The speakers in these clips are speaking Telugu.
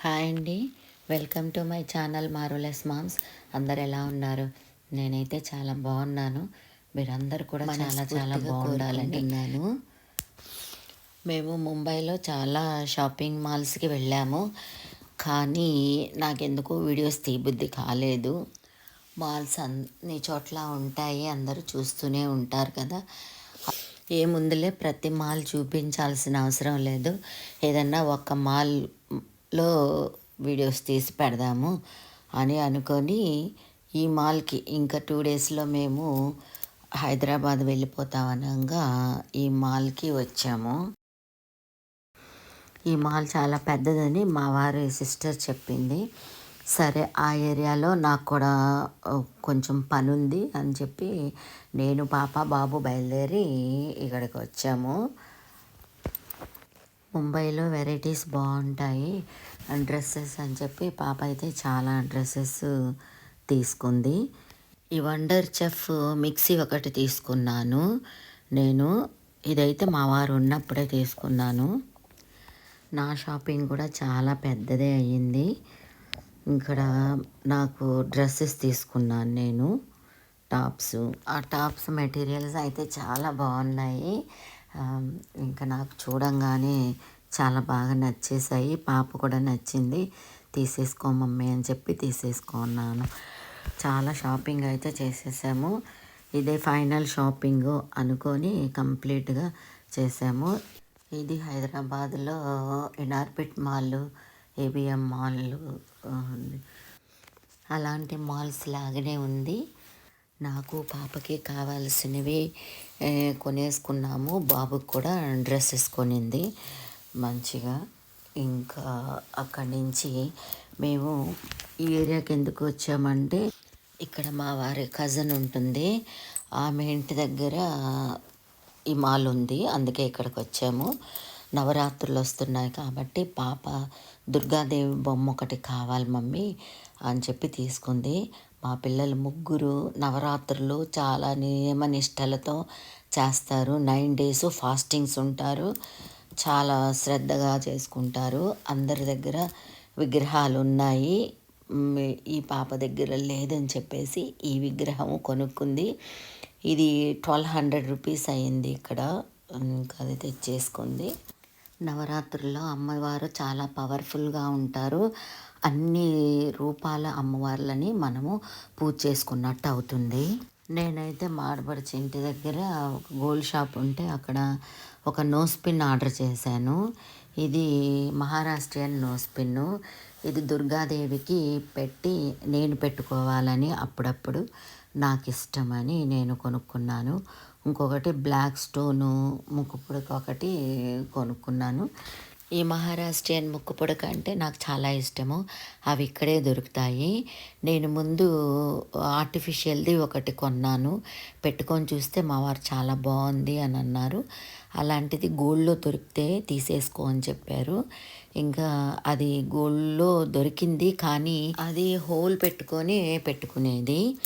హాయ్ అండి. వెల్కమ్ టు మై ఛానల్ మారులెస్ మామ్స్. అందరు ఎలా ఉన్నారు? నేనైతే చాలా బాగున్నాను. మీరందరూ కూడా చాలా చాలా బాగుండాలని నేను మేము ముంబైలో చాలా షాపింగ్ మాల్స్కి వెళ్ళాము. కానీ నాకెందుకు వీడియోస్ తీబుద్ధి కాలేదు. మాల్స్ అన్ని చోట్ల ఉంటాయి. అందరూ చూస్తూనే ఉంటారు కదా. ఏముందులే ప్రతి మాల్ చూపించాల్సిన అవసరం లేదు. ఏదన్నా ఒక లో వీడియోస్ తీసి పెడదాము అని అనుకొని ఈ మాల్కి ఇంకా టూ డేస్లో మేము హైదరాబాద్ వెళ్ళిపోతామనగా ఈ మాల్కి వచ్చాము. ఈ మాల్ చాలా పెద్దదని మా వారి సిస్టర్ చెప్పింది. సరే ఆ ఏరియాలో నాకు కూడా కొంచెం పని ఉంది అని చెప్పి నేను పాప బాబు బయలుదేరి ఇక్కడికి వచ్చాము. ముంబైలో వెరైటీస్ బాగుంటాయి. డ్రెస్సెస్ అని చెప్పి పాప అయితే చాలా డ్రెస్సెస్ తీసుకుంది. ఈ వండర్ చెఫ్ మిక్సీ ఒకటి తీసుకున్నాను. నేను ఇదైతే మా వారు ఉన్నప్పుడే తీసుకున్నాను. నా షాపింగ్ కూడా చాలా పెద్దదే అయ్యింది. ఇక్కడ నాకు డ్రెస్సెస్ తీసుకున్నాను నేను. టాప్స్. ఆ టాప్స్ మెటీరియల్స్ అయితే చాలా బాగున్నాయి. ఇంకా నాకు చూడంగానే చాలా బాగా నచ్చేసాయి పాప కూడా నచ్చింది. తీసేసుకో మమ్మీ అని చెప్పి తీసేసుకున్నాను చాలా షాపింగ్ అయితే చేసేసాము. ఇదే ఫైనల్ షాపింగ్ అనుకొని కంప్లీట్గా చేసాము. ఇది హైదరాబాద్లో ఎన్ఆర్పిట్ మాల్ ఏబిఎం మాల్ అలాంటి మాల్స్ లాగానే ఉంది. నాకు పాపకి కావాల్సినవి కొనేసుకున్నాము. బాబుకి కూడా డ్రెస్సెస్ కొనింది మంచిగా. ఇంకా అక్కడి నుంచి మేము ఈ ఏరియాకి ఎందుకు వచ్చామంటే ఇక్కడ మా వారి కజన్ ఉంటుంది. ఆమె ఇంటి దగ్గర ఈ మాల్ ఉంది. అందుకే ఇక్కడికి వచ్చాము. నవరాత్రులు వస్తున్నాయి కాబట్టి పాప దుర్గాదేవి బొమ్మ ఒకటి కావాలి మమ్మీ అని చెప్పి తీసుకుంది. మా పిల్లలు ముగ్గురు నవరాత్రులు చాలా నియమ నిష్టలతో చేస్తారు. నైన్ డేస్ ఫాస్టింగ్స్ ఉంటారు. చాలా శ్రద్ధగా చేసుకుంటారు. అందరి దగ్గర విగ్రహాలు ఉన్నాయి. ఈ పాప దగ్గర లేదని చెప్పేసి ఈ విగ్రహం కొనుక్కుంది. ఇది ట్వెల్వ్ హండ్రెడ్ రూపీస్ అయింది ఇక్కడ. ఇంకా అది తెచ్చేసుకుంది. నవరాత్రుల్లో అమ్మవారు చాలా పవర్ఫుల్గా ఉంటారు. అన్ని రూపాల అమ్మవార్లని మనము పూజ చేసుకున్నట్టు అవుతుంది. నేనైతే మాడబడిచి ఇంటి దగ్గర ఒక గోల్డ్ షాప్ ఉంటే అక్కడ ఒక నోస్ పిన్ ఆర్డర్ చేశాను. ఇది మహారాష్ట్రియన్ నోస్ పిన్ను. ఇది దుర్గాదేవికి పెట్టి నేను పెట్టుకోవాలని అప్పుడప్పుడు నాకు ఇష్టమని నేను కొనుక్కున్నాను. ఇంకొకటి బ్లాక్ స్టోను ముక్కుపుడుకొకటి ఒకటి కొనుక్కున్నాను. ఈ మహారాష్ట్రియన్ ముక్కు పొడక అంటే నాకు చాలా ఇష్టము. అవి ఇక్కడే దొరుకుతాయి. నేను ముందు ఆర్టిఫిషియల్ది ఒకటి కొన్నాను. పెట్టుకొని చూస్తే మా వారు చాలా బాగుంది అని అన్నారు. అలాంటిది గోల్డ్లో దొరికితే తీసేసుకో అని చెప్పారు. ఇంకా అది గోల్డ్లో దొరికింది కానీ అది హోల్ పెట్టుకొని పెట్టుకునేది.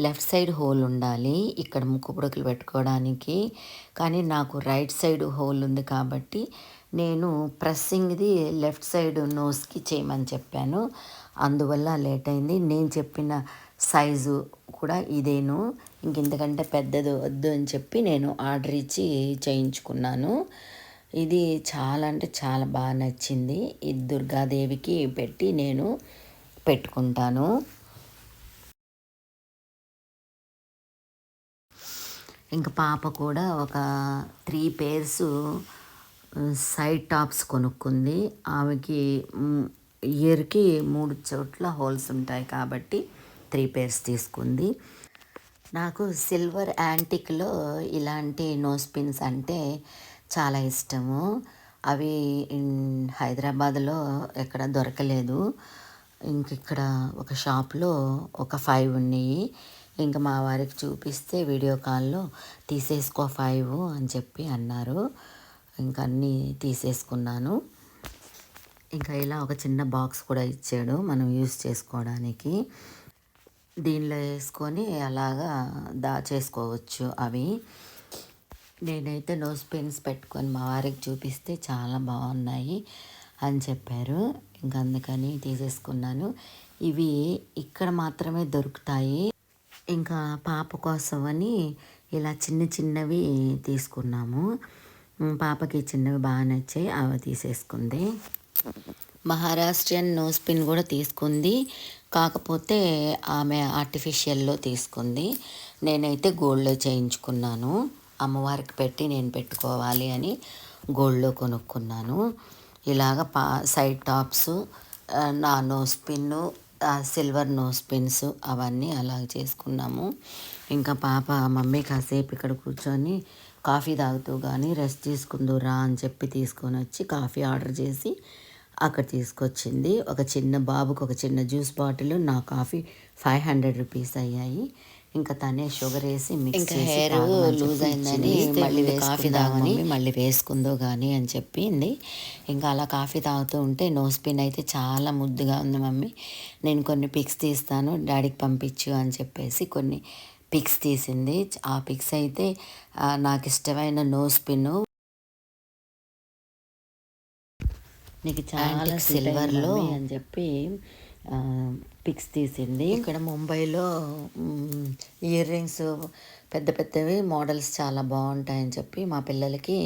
లెఫ్ట్ సైడ్ హోల్ ఉండాలి ఇక్కడ ముక్కు పుడకలు పెట్టుకోవడానికి. కానీ నాకు రైట్ సైడ్ హోల్ ఉంది కాబట్టి నేను ప్రెస్సింగ్ది లెఫ్ట్ సైడ్ నోస్కి చేయమని చెప్పాను. అందువల్ల లేట్ అయింది. నేను చెప్పిన సైజు కూడా ఇదేను. ఇంక ఇంతకంటే పెద్దది వద్దు అని చెప్పి నేను ఆర్డర్ ఇచ్చి చేయించుకున్నాను. ఇది చాలా అంటే చాలా బాగా నచ్చింది. ఇది దుర్గాదేవికి పెట్టి నేను పెట్టుకుంటాను. ఇంకా పాప కూడా ఒక త్రీ పేర్స్ సైడ్ టాప్స్ కొనుక్కుంది. ఆమెకి ఇయర్కి మూడు చోట్ల హోల్స్ ఉంటాయి కాబట్టి త్రీ పేర్స్ తీసుకుంది. నాకు సిల్వర్ యాంటిక్లో ఇలాంటి నోస్ పిన్స్ అంటే చాలా ఇష్టము. అవి హైదరాబాద్లో ఎక్కడ దొరకలేదు. ఇంక ఇక్కడ ఒక షాప్లో ఒక ఫైవ్ ఉన్నాయి. ఇంకా మా వారికి చూపిస్తే వీడియో కాల్లో తీసేసుకో ఫైవ్ అని చెప్పి అన్నారు. ఇంకా అన్నీ తీసేసుకున్నాను. ఇంకా ఇలా ఒక చిన్న బాక్స్ కూడా ఇచ్చాడు మనం యూస్ చేసుకోవడానికి. దీనిలో వేసుకొని అలాగా దాచేసుకోవచ్చు అవి. నేనైతే నోస్ పెన్స్ పెట్టుకొని మా వారికి చూపిస్తే చాలా బాగున్నాయి అని చెప్పారు. ఇంక అందుకని తీసేసుకున్నాను. ఇవి ఇక్కడ మాత్రమే దొరుకుతాయి. ఇంకా పాప కోసం అని ఇలా చిన్న చిన్నవి తీసుకున్నాము. పాపకి చిన్నవి బాగా నచ్చాయి అవి తీసేసుకుంది. మహారాష్ట్రియన్ నోస్ పిన్ కూడా తీసుకుంది. కాకపోతే ఆమె ఆర్టిఫిషియల్లో తీసుకుంది. నేనైతే గోల్డ్లో చేయించుకున్నాను. అమ్మవారికి పెట్టి నేను పెట్టుకోవాలి అని గోల్డ్లో కొనుక్కున్నాను. ఇలాగ పా సైడ్ టాప్స్ నా nose pin silver nose pins అవన్నీ అలా చేసుకున్నాము. ఇంకా పాప మమ్మీ కాసేపు ఇక్కడ కూర్చొని కాఫీ తాగుతూ కానీ రెస్ట్ తీసుకుందురా అని చెప్పి తీసుకొని వచ్చి కాఫీ ఆర్డర్ చేసి అక్కడ తీసుకొచ్చింది. ఒక చిన్న బాబుకి ఒక చిన్న జ్యూస్ బాటిల్ నా కాఫీ ఫైవ్ హండ్రెడ్ రూపీస్ అయ్యాయి. ఇంకా తనే షుగర్ వేసి మిక్స్ loose చెప్పి అయిందని. మళ్ళీ కాఫీ తాగమని మళ్ళీ వేసుకుందో కానీ అని చెప్పింది. ఇంకా అలా కాఫీ తాగుతూ ఉంటే నోస్ పిన్ అయితే చాలా ముద్దుగా ఉంది మమ్మీ. నేను కొన్ని పిక్స్ తీస్తాను డాడీకి పంపించు అని చెప్పేసి కొన్ని పిక్స్ తీసింది. ఆ పిక్స్ అయితే నాకు ఇష్టమైన నోస్ పిన్ నీకు చాలా సిల్వర్లో అని చెప్పి పిక్స్ తీసింది. ఇక్కడ ముంబైలో ఇయర్ రింగ్స్ పెద్ద పెద్దవి మోడల్స్ చాలా బాగుంటాయని చెప్పి మా పిల్లలకి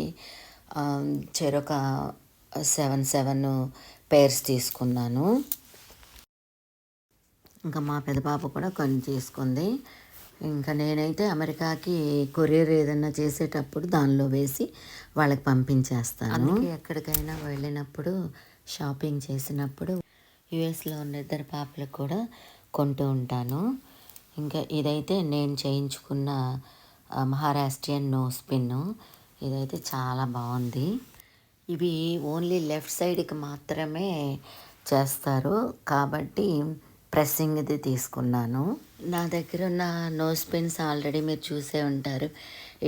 చెరొక సెవెన్ సెవెన్ పేర్స్ తీసుకున్నాను. ఇంకా మా పెద్ద పాప కూడా కొన్ని తీసుకుంది. ఇంకా నేనైతే అమెరికాకి కొరియర్ ఏదైనా చేసేటప్పుడు దానిలో వేసి వాళ్ళకి పంపించేస్తాను. అందుకే ఎక్కడికైనా వెళ్ళినప్పుడు షాపింగ్ చేసినప్పుడు యుఎస్లో ఉన్న ఇద్దరు పాపలకు కూడా కొంటూ ఉంటాను. ఇంకా ఇదైతే నేను చేయించుకున్న మహారాష్ట్రియన్ నో స్పిన్ ఇదైతే చాలా బాగుంది. ఇవి ఓన్లీ లెఫ్ట్ సైడ్కి మాత్రమే చేస్తారు. కాబట్టి ప్రెస్సింగ్ ఇది తీసుకున్నాను. నా దగ్గర ఉన్న నోస్ పిన్స్ ఆల్రెడీ మీరు చూసే ఉంటారు.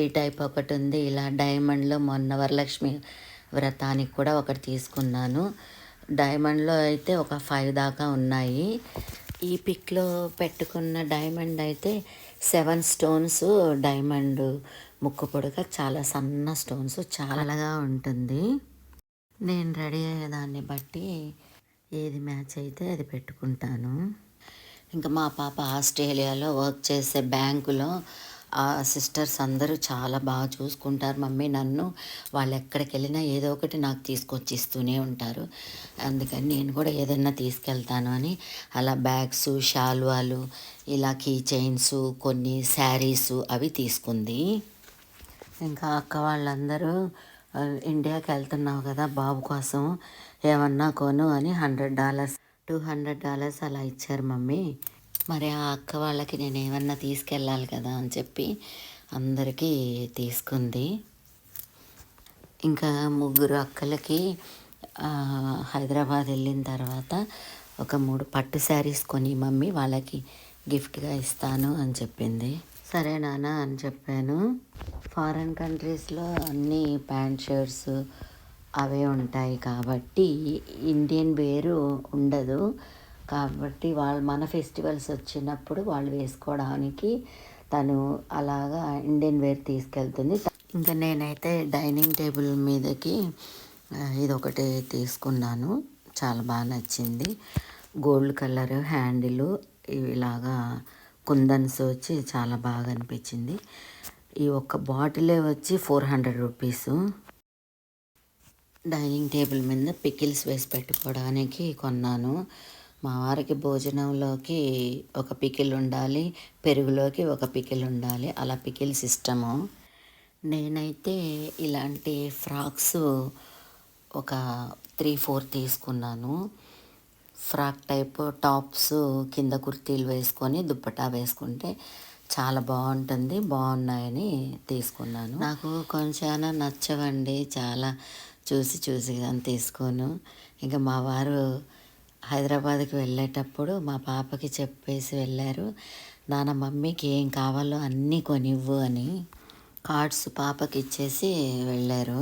ఈ టైప్ ఒకటి ఉంది. ఇలా డైమండ్లో మొన్న వరలక్ష్మి వ్రతానికి కూడా ఒకటి తీసుకున్నాను. డైమండ్లో అయితే ఒక ఫైవ్ దాకా ఉన్నాయి. ఈ పిక్లో పెట్టుకున్న డైమండ్ అయితే సెవెన్ స్టోన్స్ డైమండ్ ముక్కు పొడక చాలా సన్న స్టోన్స్ చాలాగా ఉంటుంది. నేను రెడీ అయ్యేదాన్ని బట్టి ఏది మ్యాచ్ అయితే అది పెట్టుకుంటాను. ఇంకా మా పాప ఆస్ట్రేలియాలో వర్క్ చేసే బ్యాంకులో ఆ సిస్టర్స్ అందరూ చాలా బాగా చూసుకుంటారు. మమ్మీ నన్ను వాళ్ళు ఎక్కడికి వెళ్ళినా ఏదో ఒకటి నాకు తీసుకొచ్చి ఇస్తూనే ఉంటారు. అందుకని నేను కూడా ఏదైనా తీసుకెళ్తాను అని అలా బ్యాగ్స్ షాల్వాలు ఇలా కీ చైన్స్ కొన్ని శారీస్ అవి తీసుకుంది. ఇంకా అక్క వాళ్ళందరూ ఇండియాకి వెళ్తున్నావు కదా బాబు కోసం ఏమన్నా కొను అని hundred dollars two hundred dollars అలా ఇచ్చారు మమ్మీ. మరి ఆ అక్క వాళ్ళకి నేను ఏమన్నా తీసుకెళ్ళాలి కదా అని చెప్పి అందరికీ తీసుకుంది. ఇంకా ముగ్గురు అక్కలకి హైదరాబాద్ వెళ్ళిన తర్వాత ఒక మూడు పట్టు శారీస్ కొని మమ్మీ వాళ్ళకి గిఫ్ట్గా ఇస్తాను అని చెప్పింది. సరే నాన్న అని చెప్పాను. ఫారెన్ కంట్రీస్లో అన్ని ప్యాంట్ షర్ట్స్ అవే ఉంటాయి కాబట్టి ఇండియన్ వేరు ఉండదు. కాబట్టి వాళ్ళు మన ఫెస్టివల్స్ వచ్చినప్పుడు వాళ్ళు వేసుకోవడానికి తను అలాగా ఇండియన్ వేర్ తీసుకెళ్తుంది. ఇంకా నేనైతే డైనింగ్ టేబుల్ మీదకి ఇది ఇదొకటి తీసుకున్నాను. చాలా బాగా నచ్చింది. గోల్డ్ కలర్ హ్యాండిల్ ఇలాగా కుందన్స్ వచ్చి చాలా బాగా అనిపించింది. ఈ ఒక్క బాటిలే వచ్చి four hundred rupees. Dining table మీద పికిల్స్ వేసి పెట్టుకోవడానికి కొన్నాను. మా వారికి భోజనంలోకి ఒక పికిల్ ఉండాలి పెరుగులోకి ఒక పికిల్ ఉండాలి. అలా పికిల్ సిస్టము. నేనైతే ఇలాంటి ఫ్రాక్స్ ఒక త్రీ ఫోర్ తీసుకున్నాను. ఫ్రాక్ టైప్ టాప్స్ కింద కుర్తీలు వేసుకొని దుప్పటా వేసుకుంటే చాలా బాగుంటుంది బాగున్నాయని తీసుకున్నాను. నాకు కొంచెం నచ్చవండి చాలా చూసి చూసి అని తీసుకోను. ఇంకా మా వారు హైదరాబాద్కి వెళ్ళేటప్పుడు మా పాపకి చెప్పేసి వెళ్ళారు నాన్న మమ్మీకి ఏం కావాలో అన్నీ కొనివ్వు అని కార్డ్స్ పాపకి ఇచ్చేసి వెళ్ళారు.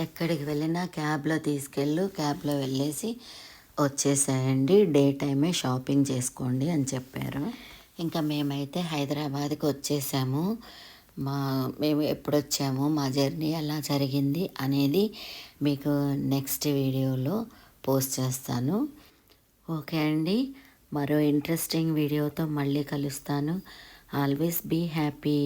ఎక్కడికి వెళ్ళినా క్యాబ్లో తీసుకెళ్ళు క్యాబ్లో వెళ్ళేసి వచ్చేసేయండి. డే టైమే షాపింగ్ చేసుకోండి అని చెప్పారు. ఇంకా మేమైతే హైదరాబాద్కి వచ్చేసాము. మా మేము ఎప్పుడు వచ్చాము మా జర్నీ ఎలా జరిగింది అనేది మీకు నెక్స్ట్ వీడియోలో పోస్ట్ చేస్తాను. ఓకే అండి. మరో ఇంట్రెస్టింగ్ వీడియోతో మళ్ళీ కలుస్తాను. Always be happy.